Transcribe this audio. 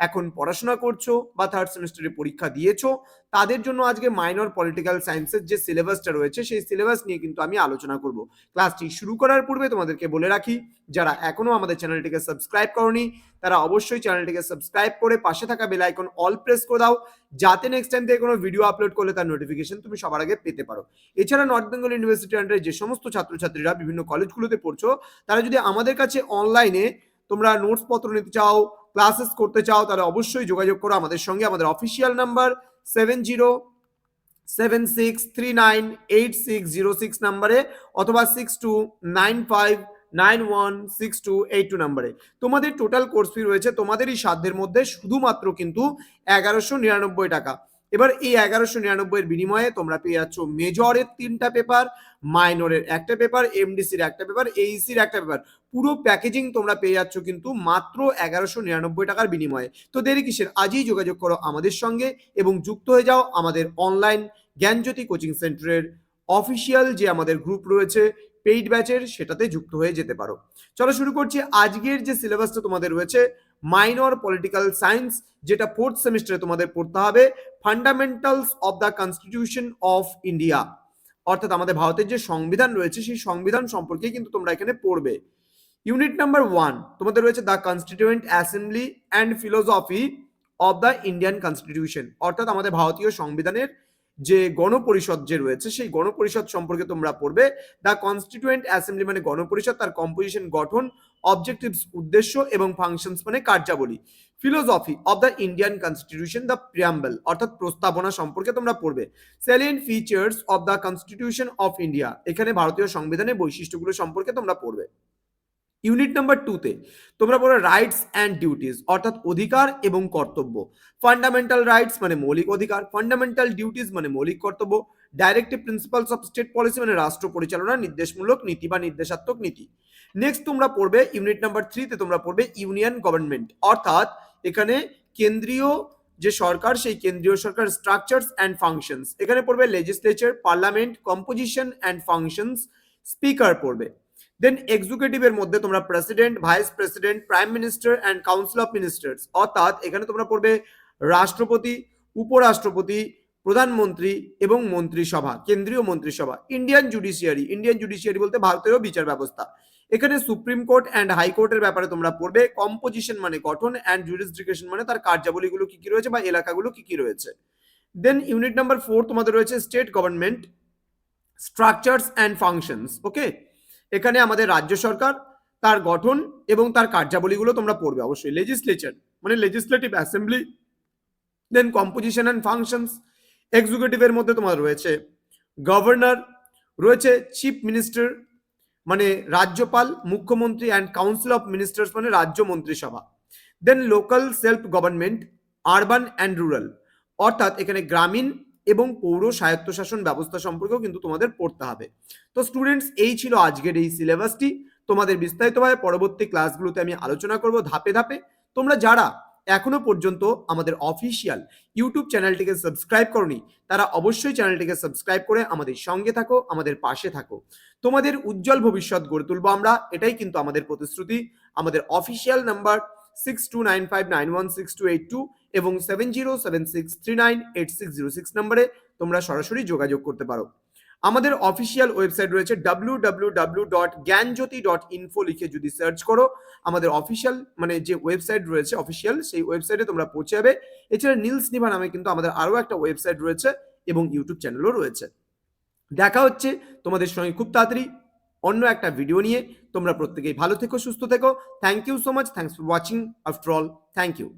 এখন পড়াশোনা করছ বা থার্ড সেমিস্টারে পরীক্ষা দিয়েছ, তাদের জন্য আজকে মাইনর পলিটিক্যাল সায়েন্সের যে সিলেবাসটা রয়েছে, সেই সিলেবাস নিয়ে কিন্তু আমি আলোচনা করব। ক্লাসটি শুরু করার পূর্বে তোমাদেরকে বলে রাখি, যারা এখনও আমাদের চ্যানেলটিকে সাবস্ক্রাইব করনি, তারা অবশ্যই চ্যানেলটিকে সাবস্ক্রাইব করে পাশে থাকা বেল আইকন অল প্রেস করে দাও, যাতে নেক্সট টাইম থেকে কোনো ভিডিও আপলোড করলে তার নোটিফিকেশন তুমি সবার আগে পেতে পারো। এছাড়া নর্থ বেঙ্গল ইউনিভার্সিটি আন্ডারে যে সমস্ত ছাত্রছাত্রীরা বিভিন্ন কলেজগুলোতে পড়ছো, তারা যদি আমাদের কাছে অনলাইনে তোমরা নোটস পত্র নিতে চাও ক্লাসেস করতে চাও, তাহলে অবশ্যই যোগাযোগ করো আমাদের সঙ্গে। আমাদের official number seven zero seven six three nine eight six zero six নাম্বারে অথবা six two nine five nine one six two eight two নাম্বারে তোমাদের টোটাল কোর্স ফি রয়েছে তোমাদেরই সাধ্যের মধ্যে, শুধুমাত্র কিন্তু এগারোশো নিরানব্বই টাকা। এবার এই এগারোশো নিরানব্বইয়ের বিনিময়ে তোমরা পেয়ে যাচ্ছ মেজরের তিনটা পেপার, মাইনরের একটা পেপার, এমডিসির একটা পেপার এইসির একটা পেপার। পুরো প্যাকেজিং তোমরা পেয়ে যাচ্ছ কিন্তু মাত্র এগারোশো নিরানব্বই টাকার বিনিময়ে। তো দেরি কিসের? আজই যোগাযোগ করো আমাদের সঙ্গে এবং যুক্ত হয়ে যাও আমাদের অনলাইন জ্ঞানজ্যোতি কোচিং সেন্টারের অফিসিয়াল যে আমাদের গ্রুপ রয়েছে পেইড ব্যাচের সেটাতে যুক্ত হয়ে যেতে পারো। চলো শুরু করছি। আজকের যে সিলেবাসটা তোমাদের রয়েছে মাইনর পলিটিক্যাল সায়েন্স যেটা ফোর্থ সেমিস্টারে তোমাদের পড়তে হবে fundamentals of the constitution of India অর্থাৎ আমাদের ভারতের যে সংবিধান রয়েছে, সেই সংবিধান সম্পর্কে কিন্তু তোমরা এখানে পড়বে। ইউনিট নাম্বার ওয়ান তোমাদের রয়েছে the constituent assembly and philosophy of the Indian constitution অর্থাৎ আমাদের ভারতীয় সংবিধানের যে গণপরিষদ যে রয়েছে, সেই গণপরিষদ সম্পর্কে তোমরা পড়বে। দ্য কনস্টিটিউয়েন্ট অ্যাসেম্বলি মানে গণপরিষদ, তার কম্পোজিশন গঠন অবজেক্টিভস উদ্দেশ্য এবং ফাংশনস মানে কার্যাবলী। Philosophy of the Indian constitution the preamble অর্থাৎ প্রস্তাবনা সম্পর্কে তোমরা পড়বে। Salient features of the constitution of India এখানে ভারতীয় সংবিধানের বৈশিষ্ট্যগুলো সম্পর্কে তোমরা পড়বে। ইউনিট নাম্বার টুতে তোমরা পড়ো রাইটস অ্যান্ড ডিউটিস অর্থাৎ অধিকার এবং কর্তব্য। ফান্ডামেন্টাল রাইটস মানে মৌলিক অধিকার ফান্ডামেন্টাল ডিউটিস মানে মৌলিক কর্তব্য। Directive principles of state policy মানে রাষ্ট্র পরিচালনা নির্দেশমূলক নীতি বা নির্দেশাত্মক নীতি। নেক্সট তোমরা পড়বে ইউনিট নাম্বার থ্রিতে তোমরা পড়বে ইউনিয়ন গভর্নমেন্ট অর্থাৎ এখানে কেন্দ্রীয় যে সরকার, সেই কেন্দ্রীয় সরকার স্ট্রাকচারস অ্যান্ড ফাংশনস এখানে পড়বে legislature parliament composition and functions speaker পড়বে। দেন এক্সিকিউটিভের মধ্যে তোমরা president vice president prime minister and council of ministers অর্থাৎ এখানে তোমরা পড়বে রাষ্ট্রপতি উপরাষ্ট্রপতি প্রধানমন্ত্রী এবং মন্ত্রিসভা, কেন্দ্রীয় মন্ত্রিসভা ইন্ডিয়ান জুডিশিয়ারি ইন্ডিয়ান জুডিশিয়ারি বলতে ভারতেরও বিচার ব্যবস্থা। এখানে সুপ্রিম কোর্ট অ্যান্ড হাইকোর্টের ব্যাপারে তোমরা পড়বে কম্পোজিশন মানে গঠন অ্যান্ড জুডিসডিকেশন মানে তার কার্যাবলীগুলো কি কি রয়েছে বা এলাকাগুলো কি কি রয়েছে। দেন ইউনিট নাম্বার ফোর তোমাদের রয়েছে state government structures and functions okay এখানে আমাদের রাজ্য সরকার, তার গঠন এবং তার কার্যাবলীগুলো তোমরা পড়বে অবশ্যই। লেজিসলেচার মানে legislative assembly then composition and functions এক্সিকিউটিভের মধ্যে তোমার রয়েছে গভর্নর রয়েছে চিফ মিনিস্টার মানে রাজ্যপাল, মুখ্যমন্ত্রী অ্যান্ড কাউন্সিল অফ মিনিস্টার্স মানে রাজ্য মন্ত্রিসভা। Then local self government urban and rural অর্থাৎ এখানে গ্রামীণ এবং পৌর স্বায়ত্তশাসন ব্যবস্থা সম্পর্কেও কিন্তু তোমাদের পড়তে হবে। তো স্টুডেন্টস এই ছিল আজকের এই সিলেবাসটি তোমাদের বিস্তারিতভাবে পরবর্তী ক্লাসগুলোতে আমি আলোচনা করব ধাপে ধাপে। তোমরা যারা এখনও পর্যন্ত আমাদের অফিসিয়াল ইউটিউব চ্যানেলটিকে সাবস্ক্রাইব করনি, তারা অবশ্যই চ্যানেলটিকে সাবস্ক্রাইব করে আমাদের সঙ্গে থাকো, আমাদের পাশে থাকো। তোমাদের উজ্জ্বল ভবিষ্যৎ গড়ে তুলবো আমরা, এটাই কিন্তু আমাদের প্রতিশ্রুতি। আমাদের official number six two nine five nine one six two eight two এবং seven zero seven six three nine eight six zero six নাম্বারে তোমরা সরাসরি যোগাযোগ করতে পারো। আমাদের অফিসিয়াল ওয়েবসাইট রয়েছে W dot Gyanjyoti dot info লিখে যদি সার্চ করো, আমাদের অফিসিয়াল মানে যে ওয়েবসাইট রয়েছে অফিসিয়াল সেই ওয়েবসাইটে তোমরা পৌঁছে যাবে। এছাড়া নীলস নিভা নামে কিন্তু আমাদের আরও একটা ওয়েবসাইট রয়েছে এবং ইউটিউব চ্যানেলও রয়েছে। দেখা হচ্ছে তোমাদের সঙ্গে খুব তাড়াতাড়ি অন্য একটা ভিডিও নিয়ে। তোমরা প্রত্যেকেই ভালো থেকো, সুস্থ থেকো। Thank you so much thanks for watching after all thank you